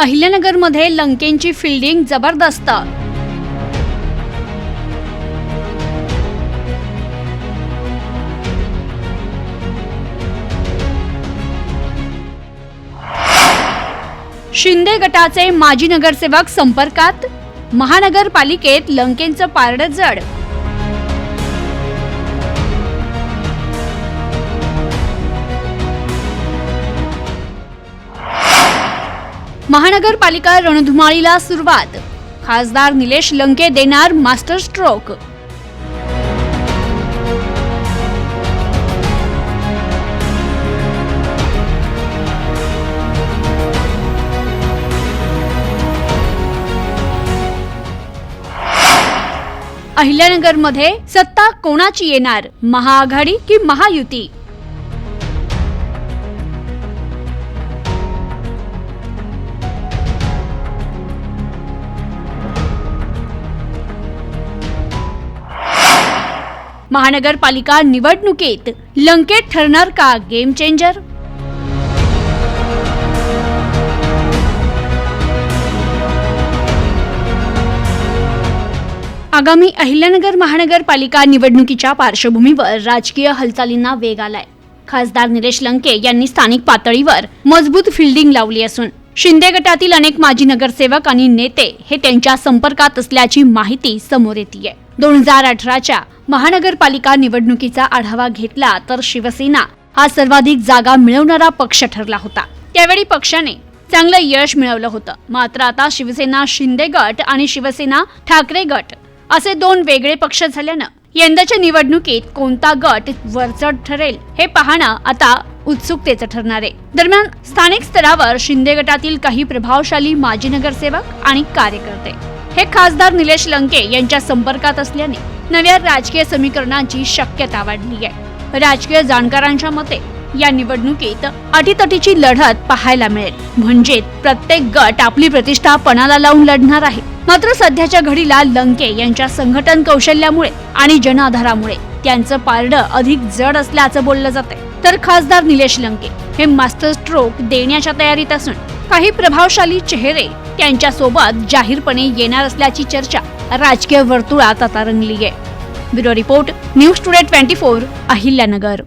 अहिल्यानगरमध्ये लंकेंची fielding जबरदस्त. शिंदे गटाचे माजी नगरसेवक संपर्कात. महानगरपालिकेत लंकेंचं पारडं जड. महानगरपालिका रणधुमाळीला सुरुवात. खासदार निलेश लंके देणार मास्टर स्ट्रोक. अहिल्यानगरमध्ये सत्ता कोणाची येणार? महाआघाडी की महायुती? महानगरपालिका निवडणुकीत लंकेत ठरणार का गेम चेंजर आगामी अहिल्यानगर महानगरपालिका निवडणुकीच्या पार्श्वभूमीवर राजकीय हालचालींना वेग आलाय. खासदार निलेश लंके यांनी स्थानिक पातळीवर मजबूत फिल्डिंग लावली असून शिंदे गटातील अनेक माजी नगरसेवक आणि नेते हे त्यांच्या संपर्कात असल्याची माहिती समोर येते दोन हजार अठराच्या महानगरपालिका निवडणुकीचा आढावा घेतला तर शिवसेना हा सर्वाधिक जागा मिळवणारा पक्ष ठरला होता. त्यावेळी पक्षाने चांगलं यश मिळवलं होतं. मात्र आता शिवसेना शिंदे गट आणि शिवसेना ठाकरे गट असे दोन वेगळे पक्ष झाल्यानं यंदाच्या निवडणुकीत कोणता गट वरचढ ठरेल हे पाहणं आता उत्सुकतेचं ठरणार आहे. दरम्यान स्थानिक स्तरावर शिंदे गटातील काही प्रभावशाली माजी नगरसेवक आणि कार्यकर्ते. हे खासदार निलेश लंके यांच्या संपर्कात असल्याने नव्या राजकीय समीकरणाची शक्यता वाढली आहे. राजकीय जाणकारांच्या मते या निवडणुकीत अटीतटीची लढत पाहायला मिळेल. म्हणजे प्रत्येक गट आपली प्रतिष्ठा पणाला लावून लढणार आहे. मात्र सध्याच्या घडीला लंके यांच्या संघटन कौशल्यामुळे आणि जनाधारामुळे त्यांचं पारडं अधिक जड असल्याचं बोललं जाते तर खासदार निलेश लंके हे मास्टर स्ट्रोक देण्याच्या तयारीत असून काही प्रभावशाली चेहरे त्यांच्यासोबत जाहीरपणे येणार असल्याची चर्चा राजकीय वर्तुळात आता रंगली आहे bureau report news today twenty four Ahilyanagar.